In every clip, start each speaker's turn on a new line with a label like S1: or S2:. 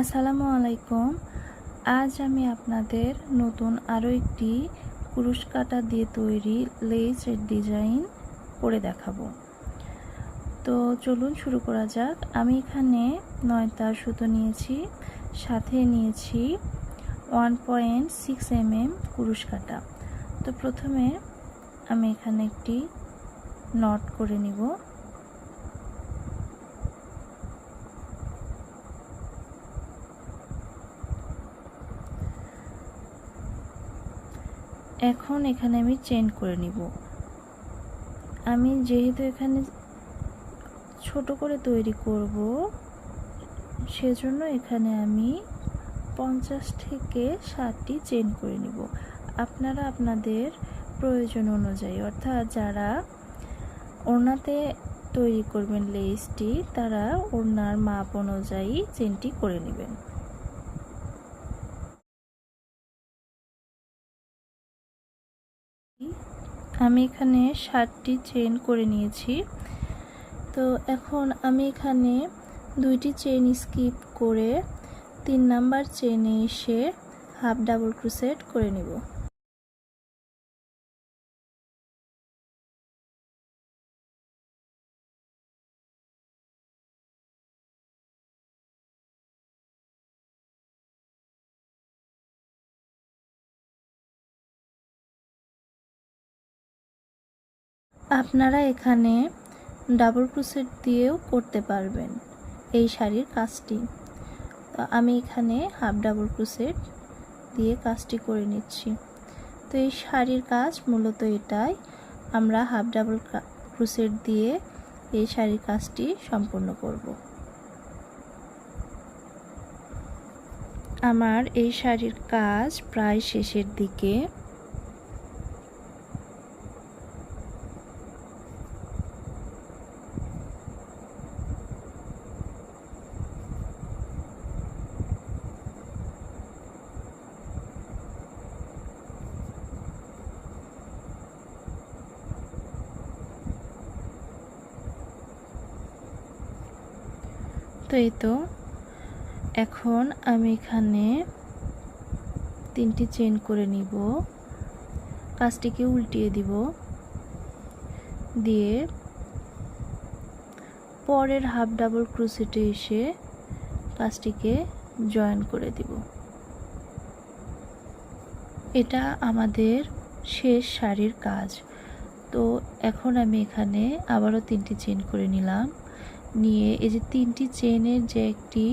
S1: আসসালামু আলাইকুম। আজ আমি আপনাদের নতুন আরও একটি কুরুশ কাটা দিয়ে তৈরি লেজের ডিজাইন করে দেখাবো। তো চলুন শুরু করা যাক। আমি এখানে নয়তা সুতো নিয়েছি, সাথে নিয়েছি one point six M M কুরুশ কাটা। তো প্রথমে আমি এখানে একটি নট করে নিব। এখন এখানে আমি চেন করে নিব। আমি যেহেতু এখানে ছোট করে তৈরি করব, সেজন্য এখানে আমি পঞ্চাশ থেকে ষাটটি চেন করে নিব। আপনারা আপনাদের প্রয়োজন অনুযায়ী, অর্থাৎ যারা ওড়নাতে তৈরি করবেন লেসটি তারা ওড়নার মাপ অনুযায়ী চেনটি করে নেবেন। আমি এখানে সাতটি চেন করে নিয়েছি। তো এখন আমি এখানে দুইটি চেন স্কিপ করে তিন নাম্বার চেনে এসে হাফ ডাবল ক্রুসেট করে নিব। আপনারা এখানে ডাবল ক্রুসেট দিয়েও করতে পারবেন এই শাড়ির কাজটি। তো আমি এখানে হাফ ডাবল ক্রুসেট দিয়ে কাজটি করে নিচ্ছি। তো এই শাড়ির কাজ মূলত এটাই, আমরা হাফ ডাবল ক্রুসেট দিয়ে এই শাড়ির কাজটি সম্পূর্ণ করব। আমার এই শাড়ির কাজ প্রায় শেষের দিকে। তো এই তো? এখন আমি এখানে তিনটি চেন করে নিব। কাজটিকে উল্টিয়ে দিব। দিয়ে পরের হাফ ডাবল ক্রুসেটে এসে কাজটিকে জয়েন করে দিব। এটা আমাদের শেষ শাড়ির কাজ। তো এখন আমি এখানে আবারও তিনটি চেন করে নিলাম। নিয়ে এই যে তিনটি চেনের যে একটি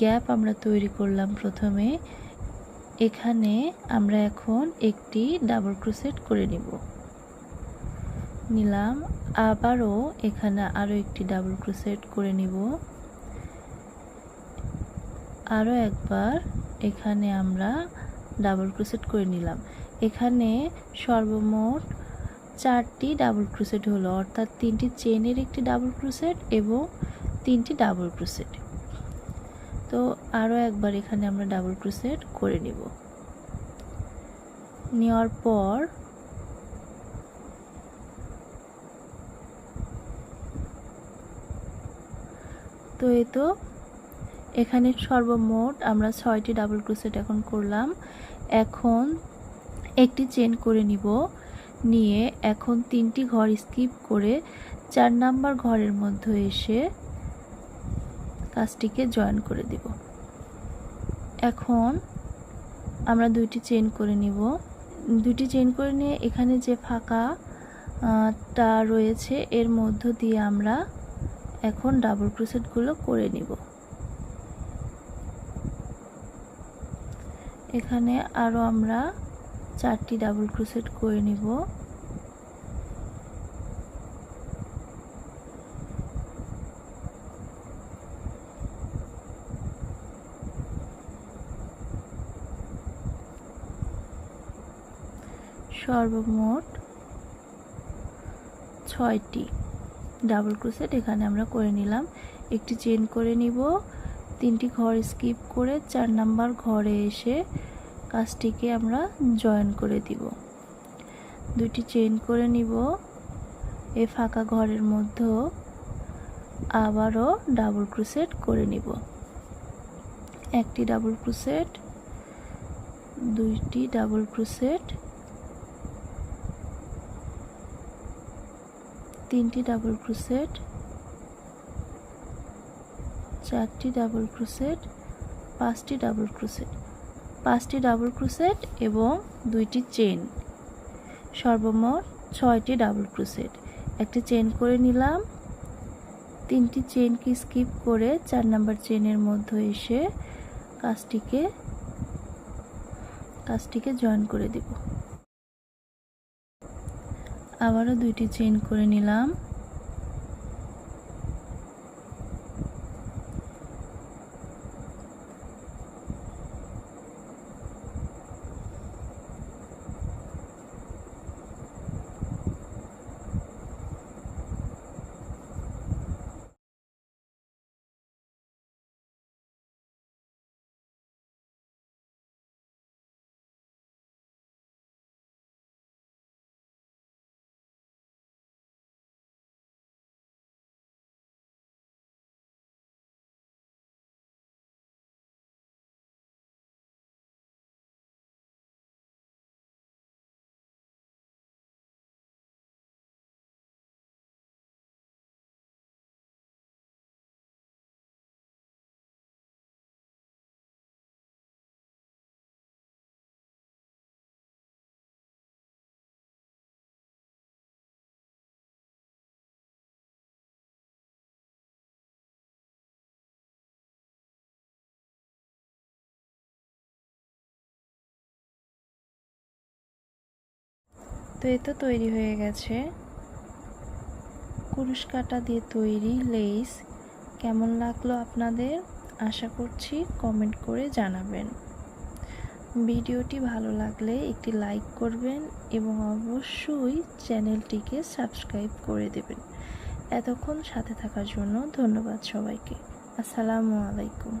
S1: গ্যাপ আমরা তৈরি করলাম প্রথমে, এখানে আমরা এখন একটি ডাবল ক্রোসেট করে নিব। নিলাম, আবারও এখানে আরও একটি ডাবল ক্রোসেট করে নিব। আরও একবার এখানে আমরা ডাবল ক্রোসেট করে নিলাম। এখানে সর্বমোট চারটি ডাবল ক্রুসেট হলো, অর্থাৎ তিনটি চেনের একটি ডাবল ক্রুসেট এবং তিনটি ডাবল ক্রুসেট তো আরও একবার এখানে আমরা ডাবল ক্রুসেট করে নিব। নেওয়ার পর তো এই তো এখানে সর্বমোট আমরা ছয়টি ডাবল ক্রুসেট এখন করলাম। এখন একটি চেন করে নিব। নিয়ে এখন তিনটি ঘর স্কিপ করে চার নাম্বার ঘরের মধ্যে এসে কাজটিকে জয়েন করে দিব। এখন আমরা দুইটি চেন করে নিব। দুইটি চেন করে নিয়ে এখানে যে ফাঁকা টা রয়েছে, এর মধ্য দিয়ে আমরা এখন ডাবল ক্রোসেটগুলো করে নিব। এখানে আরও আমরা চারটি ডাবল ক্রোসেট করে নিব। সর্বমোট ছয়টি ডাবল ক্রোসেট এখানে আমরা করে নিলাম। একটি চেন করে নিব, তিনটি ঘর স্কিপ করে চার নাম্বার ঘরে এসে কাজটিকে আমরা জয়েন করে দিব। দুটি চেন করে নিব। এ ফাঁকা ঘরের মধ্যেও আবারও ডাবল ক্রুসেট করে নিব। একটি ডাবল ক্রোশেট দুইটি ডাবল ক্রোশেট তিনটি ডাবল ক্রোশেট চারটি ডাবল ক্রোশেট পাঁচটি ডাবল ক্রোশেট পাঁচটি ডাবল ক্রুসেট এবং দুইটি চেন সর্বমোট ছয়টি ডাবল ক্রুসেট একটি চেন করে নিলাম। তিনটি চেনকে স্কিপ করে চার নাম্বার চেনের মধ্যে এসে কাজটিকে কাজটিকে জয়েন করে দেব। আবারও দুইটি চেন করে নিলাম। তো এ তো তৈরি হয়ে গেছে। কুরুশ কাটা দিয়ে তৈরি লেস কেমন লাগল আপনাদের? আশা করছি কমেন্ট করে জানাবেন। ভিডিওটি ভালো লাগলে একটি লাইক করবেন এবং অবশ্যই চ্যানেলটিকে সাবস্ক্রাইব করে দেবেন। এতক্ষণ সাথে থাকার জন্য ধন্যবাদ সবাইকে। আসসালামু আলাইকুম।